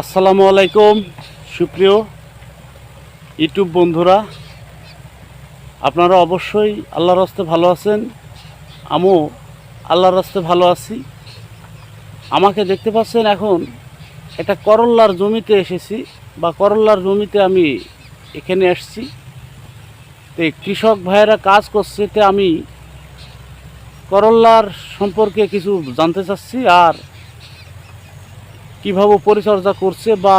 আসসালামু আলাইকুম, সুপ্রিয় ইউটিউব বন্ধুরা। আপনারা অবশ্যই আল্লাহর রাস্তে ভালো আছেন, আমিও আল্লাহর রাস্তে ভালো আছি। আমাকে দেখতে পাচ্ছেন এখন একটা করল্লার জমিতে এসেছি। বা করল্লার জমিতে আমি এখানে এসেছি তো কৃষক ভাইয়েরা কাজ করছে, তে আমি করল্লার সম্পর্কে কিছু জানতে চাচ্ছি। আর কীভাবে পরিচর্যা করছে বা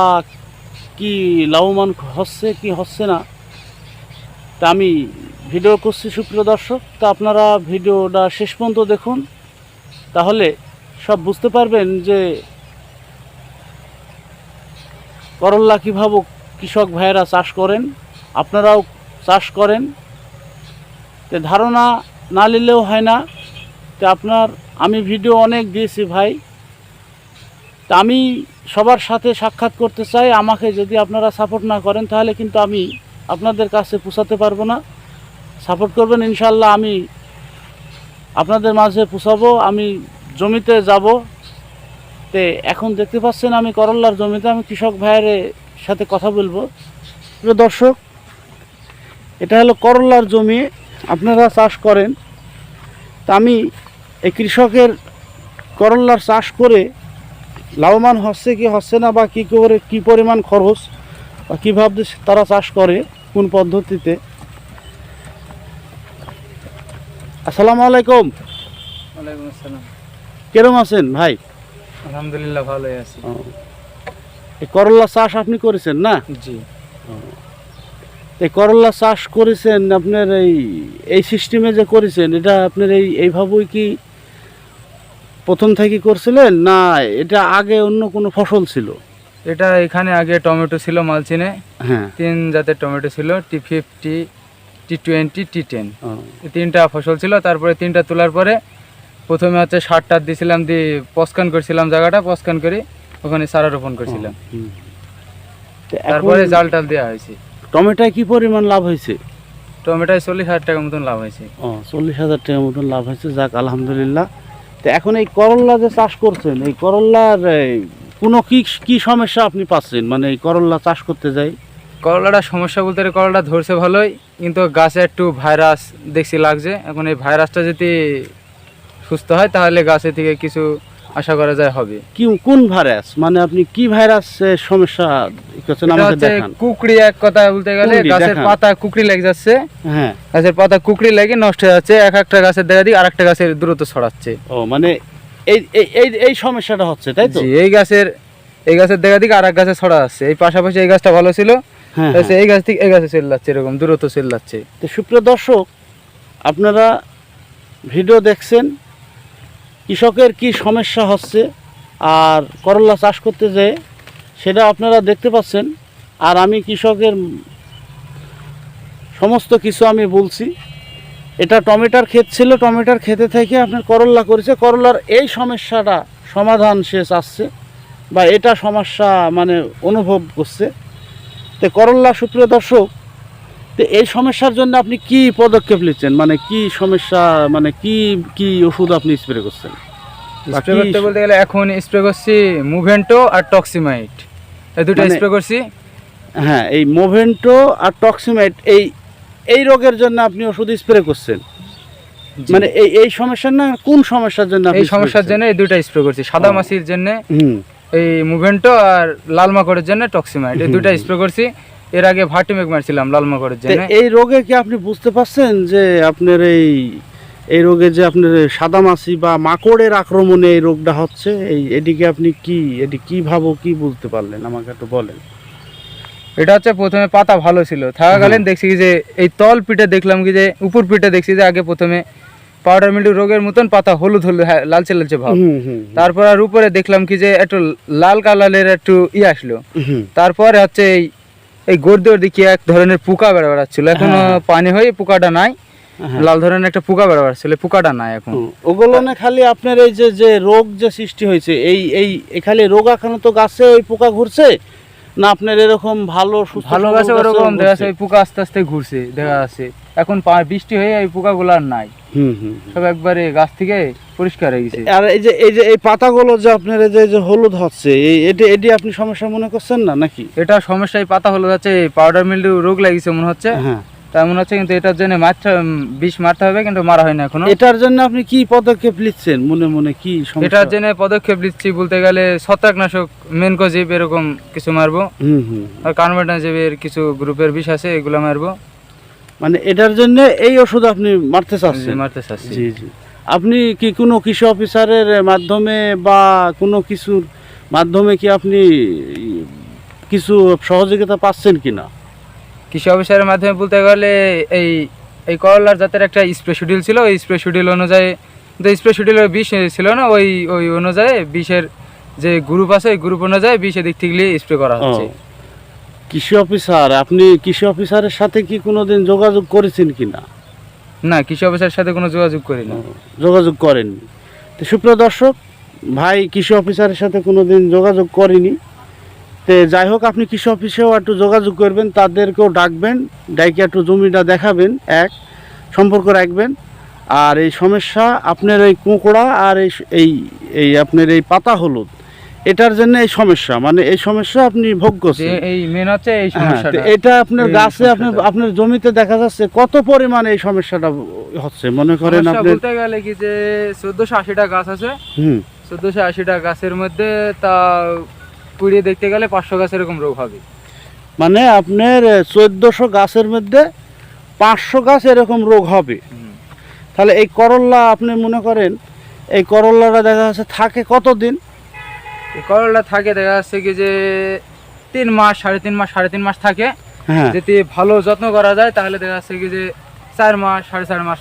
কি লাভবান হচ্ছে, কি হচ্ছে না, তা আমি ভিডিও করছি সুপ্রিয় দর্শক। তা আপনারা ভিডিওটা শেষ পর্যন্ত দেখুন। তাহলে সব বুঝতে পারবেন যে করল্লা কীভাবে কৃষক ভাইয়েরা চাষ করেন, আপনারাও চাষ করেন। তো ধারণা না নিলেও হয় না। তো আপনার, আমি ভিডিও অনেক দিয়েছি ভাই। তা আমি সবার সাথে সাক্ষাৎ করতে চাই। আমাকে যদি আপনারা সাপোর্ট না করেন, তাহলে কিন্তু আমি আপনাদের কাছে পৌঁছাতে পারব না। সাপোর্ট করবেন ইনশাল্লাহ আমি আপনাদের মাঝে পৌঁছাবো। আমি জমিতে যাব। তে এখন দেখতে পাচ্ছেন আমি করল্লার জমিতে। আমি কৃষক ভাইয়ের সাথে কথা বলব। দর্শক, এটা হলো করল্লার জমি। আপনারা চাষ করেন। তা আমি এই কৃষকের করল্লার চাষ করে লাভবান হচ্ছে কি হচ্ছে না বা কী করে কী পরিমাণ খরচ বা কীভাবে তারা চাষ করে কোন পদ্ধতিতে? আসসালামু আলাইকুম। ওয়ালাইকুম আসসালাম। কেরম আছেন ভাই? আলহামদুলিল্লাহ ভালোই আছি। এই করল্লা চাষ আপনি করেছেন না? জি। এই করল্লা চাষ করেছেন আপনার এই এই সিস্টেমে যে করেছেন এটা আপনার এই এইভাবেই কি প্রথম থেকে করছিলেন? না এটা আগে অন্য কোনো ফসল ছিল? এটা এখানে আগে টমেটো ছিল মালচিনে। হ্যাঁ। তিন জাতের টমেটো ছিল T fifty T twenty T ten তিনটা ফসল ছিল তারপরে তিনটা তোলার পরে প্রথমে হচ্ছে সার টার দিয়েছিলাম দিয়ে পস্কান করছিলাম জায়গাটা পস্কান করে ওখানে সারা রোপণ করছিলাম। তারপরে জাল টাল দেওয়া হয়েছে। টমেটোয় কি পরিমাণ লাভ হয়েছে? টমেটোয় চল্লিশ হাজার টাকার মতন লাভ হয়েছে। ও চল্লিশ হাজার টাকার মতন লাভ হয়েছে। যাক আলহামদুলিল্লাহ। তো এখন এই করল্লা যে চাষ করছেন, এই করল্লার কোনো কি কি সমস্যা আপনি পাচ্ছেন? মানে এই করল্লা চাষ করতে যাই? করলাটা সমস্যা বলতে করলাটা ধরছে ভালোই, কিন্তু গাছে একটু ভাইরাস দেখছি লাগছে। এখন এই ভাইরাসটা যদি সুস্থ হয়, তাহলে গাছে থেকে কিছু আশা করা যায় হবে। কি কোন ভাইরাস? মানে আপনি কি ভাইরাস সমস্যা করছেন? আমাকে দেখান। কুকড়ি এক কথা বলতে গেলে গাছের পাতা কুকড়ি লেগে যাচ্ছে। হ্যাঁ। গাছের পাতা কুকড়ি লেগে নষ্ট হয়ে যাচ্ছে এক একটা গাছের দেখা দিক আর একটা গাছের দ্রুত ছড়াচ্ছে। ও মানে এই এই এই সমস্যাটা হচ্ছে তাই তো? জি, এই গাছের এই গাছের দেখা দিক আর এক গাছে ছড়া যাচ্ছে। এই পাশাপাশি এই গাছটা ভালো ছিল। হ্যাঁ তাই এই গাছ থেকে এই গাছে চলে যাচ্ছে এরকম দ্রুত চলে যাচ্ছে। তো সুপ্রিয় দর্শক আপনারা ভিডিও দেখছেন কৃষকের কি সমস্যা হচ্ছে আর করলা চাষ করতে যেয়ে সেটা আপনারা দেখতে পাচ্ছেন। আর আমি কৃষকের সমস্ত কিছু আমি বলছি। এটা টমেটোর ক্ষেত ছিল, টমেটোর ক্ষেতে থেকে আপনার করল্লা করেছে। করলার এই সমস্যাটা সমাধান সে চাচ্ছে বা এটা সমস্যা মানে অনুভব করছে। তো করল্লা সুপ্রিয় দর্শক তো এই সমস্যার জন্য আপনি কি পদক্ষেপ নিচ্ছেন? মানে কি সমস্যা মানে কি কি ওষুধ আপনি স্প্রে করছেন? স্প্রে করতে বলতে গেলে এখন স্প্রে করছি মুভেন্টো আর টক্সিমাইট এই দুটো মানে- স্প্রে করছি। হ্যাঁ এই মোভেন্টো আর টক্সিমেট এই এই রোগের জন্য আপনি ওষুধ স্প্রে করছেন? মানে এই এই সমস্যার না কোন সমস্যার জন্য এই সমস্যার জন্য এই দুটো স্প্রে করছি। সাদা। মাছির জন্য এই মুভেন্টো আর লাল মাকড়ের জন্য টক্সিমাইট এই দুটো স্প্রে করছি। এর আগে ভার্টিমেক মারছিলাম লাল মাকড়ের জন্য। এই রোগে কি আপনি বুঝতে পারছেন যে আপনার এই এই রোগে যে আপনার এই সাদামাছি বা মাকড়ের আক্রমণে এই রোগটা হচ্ছে? এই এদিকে আপনি কি এটি কি ভাবো কি বুঝতে পারলেন? আমাকে একটু বলেন। এটা হচ্ছে প্রথমে পাতা ভালো ছিল। থাকাকালীন দেখছি যে এই তল পিঠে দেখলাম কি যে উপর পিঠে দেখছি যে আগে প্রথমে পাউডার মিল্ডু রোগের মতন পাতা হলুদ হলুদ হ্যাঁ, লালচে লালচে ভাব। তারপর আর উপরে দেখলাম কি যে একটু লাল কালারের একটু ই আসলো। তারপরে হচ্ছে এই এই গোর্দোর দিকে এক ধরনের পোকা বেড়া বেড়াচ্ছিল। এখনও হ্যাঁ। পানি হয়ে পোকাটা নাই। হ্যাঁ। লাল ধরনের একটা পোকা বেড়া বেড়াচ্ছিল পোকাটা নাই এখন। ওগুলো না খালি আপনার এই যে যে রোগ যে সৃষ্টি হয়েছে এই এই খালি রোগ তো গাছে ওই পোকা ঘুরছে না আপনার এরকম ভালো ভালো গাছে ওরকম দেখা যাচ্ছে ওই পোকা আস্তে আস্তে ঘুরছে দেখা যাচ্ছে। এখন বৃষ্টি হয়ে এই পোকাগুলো আর নাই। সব একবারে গাছ থেকে পরিষ্কার হয়ে গেছে। আর এই যে এই যে এই পাতাগুলো যে আপনার এই যে এই যে হলুদ হচ্ছে এই এটি এটি আপনি সমস্যা মনে করছেন না নাকি? এটা সমস্যায় পাতা হলো যাচ্ছে পাউডার মিল্ডু রোগ মনে হচ্ছে। হ্যাঁ। তাই মনে হচ্ছে কিন্তু এটার জন্য মারতে বিষ মারতে হবে কিন্তু মারা হয় না এখনও। এটার জন্য আপনি কি পদক্ষেপ নিচ্ছেন মনে মনে কি এটার জন্য পদক্ষেপ নিচ্ছি বলতে গেলে ছত্রাকনাশক মেনকোজিপ এরকম কিছু মারবো। হুম হুম আর কার্বোটাজিপের কিছু গ্রুপের বিষ আছে এগুলো মারবো। মানে এটার জন্য এই ওষুধ আপনি মারতে চাচ্ছেন? মারতে চাচ্ছি। জি জি। আপনি কি কোনো কৃষি অফিসারের মাধ্যমে বা কোনো কিছুর মাধ্যমে কি আপনি কিছু সহযোগিতা পাচ্ছেন কিনা? কৃষি অফিসারের মাধ্যমে বলতে গেলে এই এই করলার জাতের একটা স্প্রে শিডিউল ছিল। ওই স্প্রে শিডিউল অনুযায়ী তো স্প্রে শিডিউলের বিষ ছিল না ওই ওই অনুযায়ী বিষের যে গ্রুপ আছে ওই গ্রুপ অনুযায়ী বিষ এদিক থেকে স্প্রে করা হচ্ছে। কৃষি অফিসার আপনি কৃষি অফিসারের সাথে কি কোনোদিন যোগাযোগ করেছেন কি না না কৃষি অফিসারের সাথে কোনো যোগাযোগ করি না যোগাযোগ করেননি। তো সুপ্রিয় দর্শক ভাই কৃষি অফিসারের সাথে কোনোদিন যোগাযোগ করেনি। তো যাই হোক আপনি কৃষি অফিসেও একটু যোগাযোগ করবেন তাদেরকেও ডাকবেন ডাইকে একটু জমিটা দেখাবেন এক সম্পর্ক রাখবেন। আর এই সমস্যা আপনার এই কোঁকড়া আর এই এই আপনার এই পাতা হলুদ এটার জন্য এই সমস্যা মানে এই সমস্যা আপনি ভোগ করছেন। এই মেন হচ্ছে এই হ্যাঁ, সমস্যাটা। এটা আপনার গাছে আপনি আপনার জমিতে দেখা যাচ্ছে কত পরিমাণে এই সমস্যাটা হচ্ছে মনে করেন আপনি বলতে গেলে কি যে চোদ্দশো আশিটা গাছ আছে। হুম। চোদ্দশো আশিটা গাছের মধ্যে তা পুড়িয়ে দেখতে গেলে পাঁচশো গাছ এরকম রোগ হবে। মানে আপনার চোদ্দশো গাছের মধ্যে পাঁচশো গাছ এরকম রোগ হবে। তাহলে এই করল্লা আপনি মনে করেন এই করল্লাটা দেখা যাচ্ছে থাকে কতদিন? এই করলা থাকে দেখা যাচ্ছে কি যে তিন মাস সাড়ে তিন মাস সাড়ে তিন মাস থাকে। হ্যাঁ। যদি ভালো যত্ন করা যায় তাহলে দেখা যাচ্ছে কি যে চার মাস সাড়ে চার মাস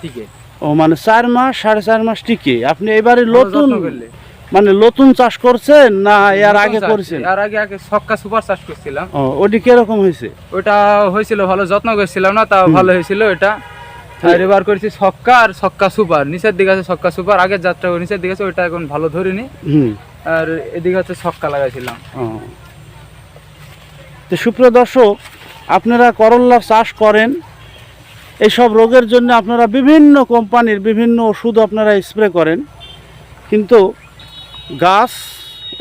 টিকে। ও মানে চার মাস সাড়ে চার মাস টিকে। আপনি এবারে নতুন মানে নতুন চাষ করছেন না এর আগে করেছেন? এর আগে আগে ছক্কা সুপার চাষ করছিলাম। ও ওটি কীরকম হয়েছে? ওটা হয়েছিল ভালো যত্ন করছিলাম না তাও ভালো হয়েছিল এটা। এবার করেছি ছক্কা আর ছক্কা সুপার। নিচের দিকে আছে ছক্কা সুপার আগের যাত্রা নিচের দিকে আছে ওইটা এখন ভালো ধরিনি। আর এদিকে হচ্ছে ছক্কা লাগাইছিলাম। তো সুপ্রিয় দর্শক, আপনারা করল্লা চাষ করেন এইসব রোগের জন্য আপনারা বিভিন্ন কোম্পানির বিভিন্ন ওষুধ আপনারা স্প্রে করেন, কিন্তু গাছ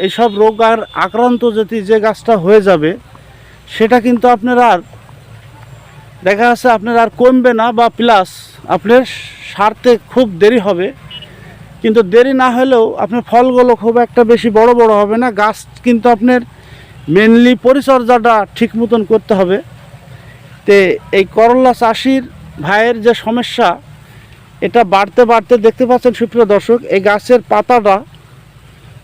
এইসব রোগ আর আক্রান্ত যদি যে গাছটা হয়ে যাবে, সেটা কিন্তু আপনার আর দেখা যাচ্ছে আপনার আর কমবে না বা প্লাস আপনার সারতে খুব দেরি হবে। কিন্তু দেরি না হলেও আপনার ফলগুলো খুব একটা বেশি বড় বড় হবে না। গাছ কিন্তু আপনার মেনলি পরিচর্যাটা ঠিক মতন করতে হবে। তে এই করলা চাষির ভাইয়ের যে সমস্যা, এটা বাড়তে বাড়তে দেখতে পাচ্ছেন সুপ্রিয় দর্শক, এই গাছের পাতাটা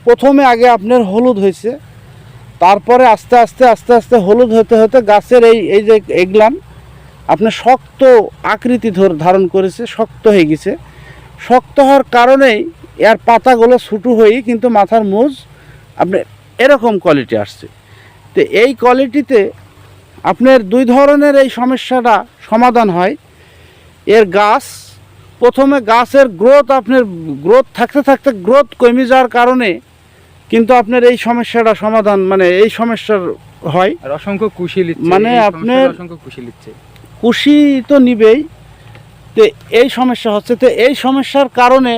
প্রথমে আগে আপনার হলুদ হয়েছে, তারপরে আস্তে আস্তে আস্তে আস্তে হলুদ হতে হতে গাছের এই এই যে এগলাম, আপনার শক্ত আকৃতি ধর- ধারণ করেছে, শক্ত হয়ে গেছে। শক্ত হওয়ার কারণেই এর পাতাগুলো ছোটো হয়েই কিন্তু মাথার মুজ আপনার এরকম কোয়ালিটি আসছে। তো এই কোয়ালিটিতে আপনার দুই ধরনের এই সমস্যাটা সমাধান হয়। এর গাছ প্রথমে গাছের গ্রোথ আপনার গ্রোথ থাকতে থাকতে গ্রোথ কমে যাওয়ার কারণে কিন্তু আপনার এই সমস্যাটা সমাধান মানে এই সমস্যার হয়। অসংখ্য কুশি মানে আপনার- অসংখ্য কুশি লিচ্ছে। খুশি তো নিবেই তো এই সমস্যা হচ্ছে তো এই সমস্যার কারণে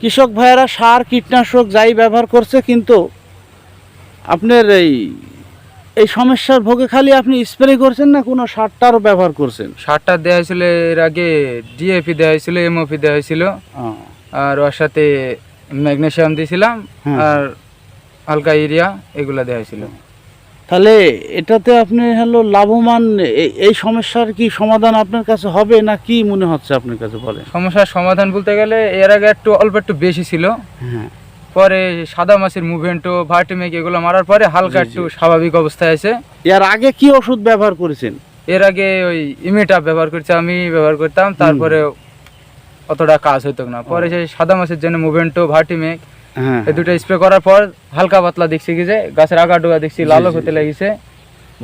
কৃষক ভাইয়েরা সার কীটনাশক যাই ব্যবহার করছে কিন্তু আপনার এই এই সমস্যার ভোগে খালি আপনি স্প্রে করছেন না কোনো সারটারও ব্যবহার করছেন? সারটা দেওয়া হয়েছিল এর আগে ডিএপি দেওয়া হয়েছিল এমওপি দেওয়া হয়েছিল। আর ওর সাথে ম্যাগনেশিয়াম দিয়েছিলাম আর হালকা ইউরিয়া এগুলো দেওয়া হয়েছিল। তাহলে এটাতে আপনি হলো লাভবান এই- সমস্যার কি সমাধান আপনার কাছে হবে না কি মনে হচ্ছে আপনার কাছে বলে সমস্যার সমাধান বলতে গেলে এর আগে একটু অল্প একটু বেশি ছিল। হ্যাঁ। পরে সাদা মাছের মুভমেন্টও ভার্টিমেক এগুলো মারার পরে হালকা। একটু স্বাভাবিক অবস্থায় আছে। এর আগে কি ওষুধ ব্যবহার করেছেন? এর আগে ওই ইমেটা ব্যবহার করছি আমি ব্যবহার করতাম তারপরে অতটা কাজ হতো না। পরে সেই সাদা মাছের জন্য মুভমেন্টও ভার্টিমেক এই দুটো স্প্রে করার পর হালকা পাতলা দেখছি কি যে গাছের আগা ডোগা দেখছি লালক হতে লাগিছে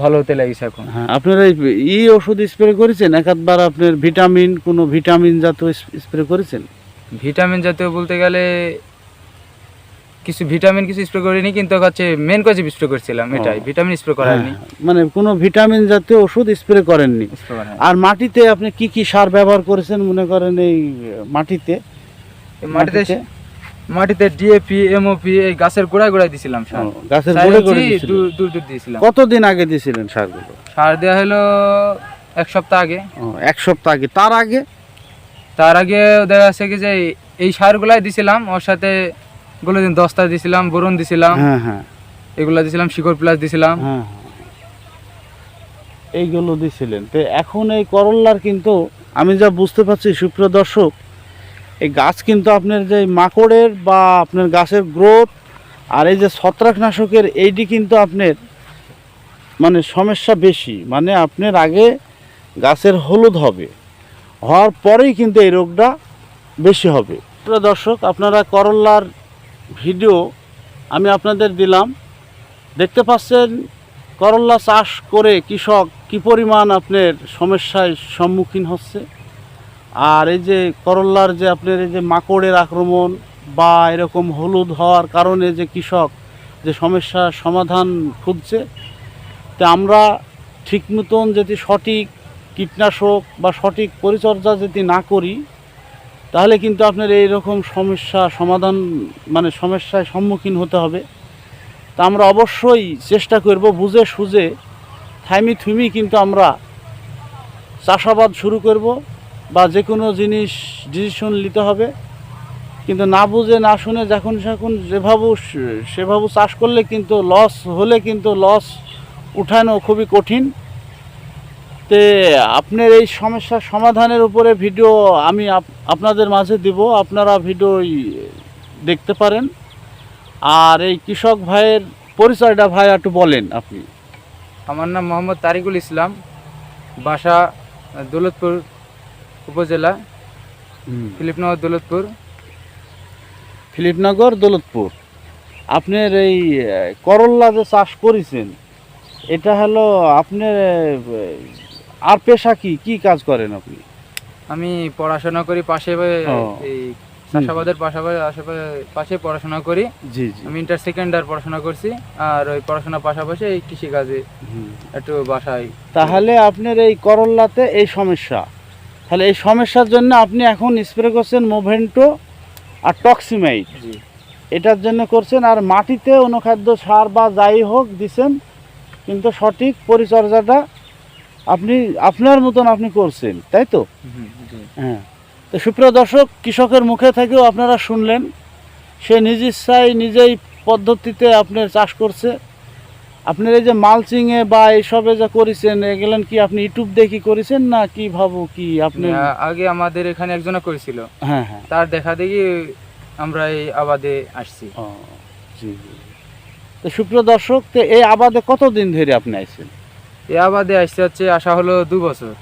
ভালো হতে লাগিছে এখন। হ্যাঁ আপনারা এই ওষুধ স্প্রে করেছেন? একাধবার আপনার ভিটামিন কোনো ভিটামিন জাতীয় স্প্রে করেছেন? ভিটামিন জাতীয় বলতে গেলে কিছু ভিটামিন কিছু স্প্রে করিনি কিন্তু হচ্ছে মেন কাজে স্প্রে করছিলাম। এটাই। ভিটামিন স্প্রে করায়নি হ্যাঁ, মানে কোনো ভিটামিন জাতীয় ওষুধ স্প্রে করেননি? আর মাটিতে আপনি কি কি সার ব্যবহার করেছেন মনে করেন এই মাটিতে মাটিতে? মাটিতে ডিএপি এমওপি এই গাছের গোড়ায় গোড়ায় দিছিলাম সার। গাছের চার গোড়ে ইঞ্চি গোড়ে দিয়েছিলেন। দূর দূর দিয়েছিলাম। কতদিন আগে দিয়েছিলেন সারগুলো? সার দেওয়া হলো এক সপ্তাহ আগে। এক সপ্তাহ আগে। তার আগে? তার আগে দেখা যাচ্ছে কি যে এই সারগুলাই দিছিলাম ওর সাথে গুলো দিন দস্তা দিছিলাম বোরন দিছিলাম হ্যাঁ হ্যাঁ। এগুলা দিছিলাম শিকড় প্লাস দিছিলাম। হ্যাঁ হ্যাঁ। এইগুলো দিছিলেন। তো এখন এই করল্লার কিন্তু আমি যা বুঝতে পারছি সুপ্রিয় দর্শক এই গাছ কিন্তু আপনার যে মাকড়ের বা আপনার গাছের গ্রোথ আর এই যে ছত্রাকনাশকের এইটি কিন্তু আপনার মানে সমস্যা বেশি। মানে আপনার আগে গাছের হলুদ হবে, হওয়ার পরেই কিন্তু এই রোগটা বেশি হবে। দর্শক, আপনারা করল্লার ভিডিও আমি আপনাদের দিলাম। দেখতে পাচ্ছেন করল্লা চাষ করে কৃষক কি পরিমাণ আপনার সমস্যায় সম্মুখীন হচ্ছে? আর এই যে করল্লার যে আপনার এই যে মাকড়ের আক্রমণ বা এরকম হলুদ হওয়ার কারণে যে কৃষক যে সমস্যার সমাধান খুঁজছে, তা আমরা ঠিক মতন যদি সঠিক কীটনাশক বা সঠিক পরিচর্যা যদি না করি, তাহলে কিন্তু আপনার এই রকম সমস্যা সমাধান মানে সমস্যায় সম্মুখীন হতে হবে। তা আমরা অবশ্যই চেষ্টা করব বুঝে সুঝে, থাইমি থুমি কিন্তু আমরা চাষাবাদ শুরু করব। বা যে কোনো জিনিস ডিসিশন নিতে হবে। কিন্তু না বুঝে, না শুনে যখন যখন যেভাবে সেভাবে চাষ করলে কিন্তু লস হলে কিন্তু লস উঠানো খুবই কঠিন। তে আপনার এই সমস্যার সমাধানের উপরে ভিডিও আমি আপ- আপনাদের মাঝে দিব, আপনারা ভিডিও দেখতে পারেন। আর এই কৃষক ভাইয়ের পরিচয়টা ভাই একটু বলেন আপনি। আমার নাম মোহাম্মদ তারিকুল ইসলাম, বাসা দৌলতপুর উপজেলা ফিলিপনগর দৌলতপুর। ফিলিপনগর দৌলতপুর। আপনার এই করল্লা যে চাষ করেছেন এটা হলো আপনার আর পেশা কি? কি কাজ করেন আপনি? আমি পড়াশোনা করি পাশে এই চাষাবাদের পাশাপাশি আশেপাশে পাশে পড়াশোনা করি। জি জি। আমি ইন্টার সেকেন্ড ইয়ার পড়াশোনা করছি আর ওই পড়াশোনার পাশাপাশি এই কৃষিকাজে একটু বাসায়। তাহলে আপনার এই করল্লাতে এই সমস্যা? তাহলে এই সমস্যার জন্য আপনি এখন স্প্রে করছেন মোভেন্টো আর টক্সিমাইট এটার জন্য করছেন আর মাটিতে অনুখাদ্য সার বা যাই হোক দিছেন কিন্তু সঠিক পরিচর্যাটা আপনি আপনার মতন আপনি করছেন তাই তো? হ্যাঁ। তো সুপ্রিয় দর্শক কৃষকের মুখে থেকেও আপনারা শুনলেন সে নিজ ইচ্ছায় নিজেই পদ্ধতিতে আপনার চাষ করছে। আপনার এই যে মালচিংয়ে বা এইসবে যা করেছেন এগুলেন কি আপনি ইউটিউব দেখি করেছেন না কি ভাবো কি আপনি? আগে আমাদের এখানে একজনে করেছিল। হ্যাঁ হ্যাঁ। তার দেখা দেখি আমরা এই আবাদে আসছি। জি তো সুপ্রিয় দর্শক তো এই আবাদে কতদিন ধরে আপনি আইছেন? এই আবাদে আসতে হচ্ছে আসা হলো দু বছর।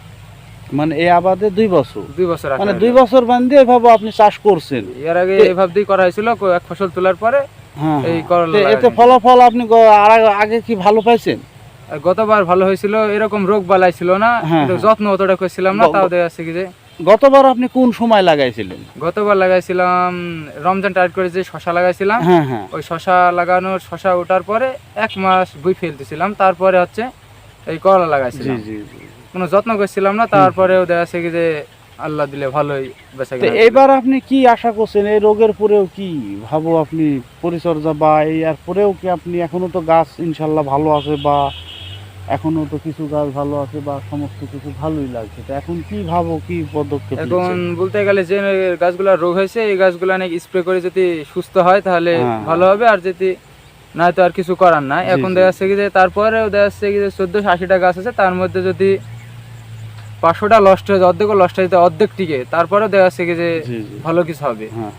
মানে এই আবাদে দুই বছর? দুই বছর মানে দুই বছর বান্ধে এভাবে আপনি চাষ করছেন? এর আগে এভাবেই করা হয়েছিল এক ফসল তোলার পরে এই হ্যাঁ। করলা এতে ফলাফল আপনি আগে- কি ভালো পাইছেন গতবার ভালো হয়েছিল এরকম রোগ বালাই ছিল না হ্যাঁ, হ্যাঁ। যত্ন অতটা করছিলাম না তাও দেখা যাচ্ছে কি যে গতবার আপনি কোন সময় লাগাইছিলেন গতবার লাগাইছিলাম রমজান টাইট করে যে শশা লাগাইছিলাম হ্যাঁ হ্যাঁ ওই শশা লাগানোর শশা ওঠার পরে এক মাস বুই ফেলতেছিলাম তারপরে হচ্ছে এই করলা লাগাইছিলাম। কোনো যত্ন করছিলাম না তারপরেও দেখা যাচ্ছে কি যে আল্লাহ দিলে ভালোই বেঁচে গেল এবার আপনি কি আশা করছেন? এই রোগের পরেও কি ভাবো আপনি পরিচর্যা বা এই আর পরেও কি আপনি এখনও তো গাছ ইনশাল্লাহ ভালো আছে বা এখনও তো কিছু গাছ ভালো আছে বা সমস্ত কিছু ভালোই লাগছে? তো এখন কি ভাবো কি পদক্ষেপ এখন বলতে গেলে যে গাছগুলা রোগ হয়েছে এই গাছগুলো অনেক স্প্রে করে যদি সুস্থ হয় তাহলে হ্যাঁ। ভালো হবে আর যদি না তো আর কিছু করার নাই। এখন দেখা যাচ্ছে কি যে তারপরেও দেখা যাচ্ছে কি যে চোদ্দশো আশিটা গাছ আছে তার মধ্যে যদি পাঁচশোটা লস্ট হয়ে যায় অর্ধেক লস্ট হয়ে যায় অর্ধেক টিকে তারপরেও দেখা যাচ্ছে যে ভালো কিছু হবে। হ্যাঁ।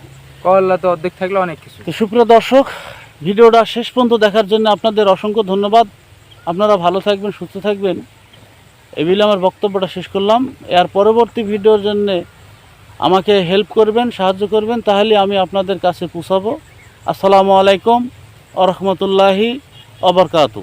করলা তো অর্ধেক থাকলে অনেক কিছু। তো সুপ্রিয় দর্শক ভিডিওটা শেষ পর্যন্ত দেখার জন্য আপনাদের অসংখ্য ধন্যবাদ। আপনারা ভালো থাকবেন সুস্থ থাকবেন। এই বলে আমার বক্তব্যটা শেষ করলাম। এর পরবর্তী ভিডিওর জন্য আমাকে হেল্প করবেন সাহায্য করবেন তাহলে আমি আপনাদের কাছে পৌঁছাবো। আসসালামু আলাইকুম আ রহমতুল্লাহি অবরকাতু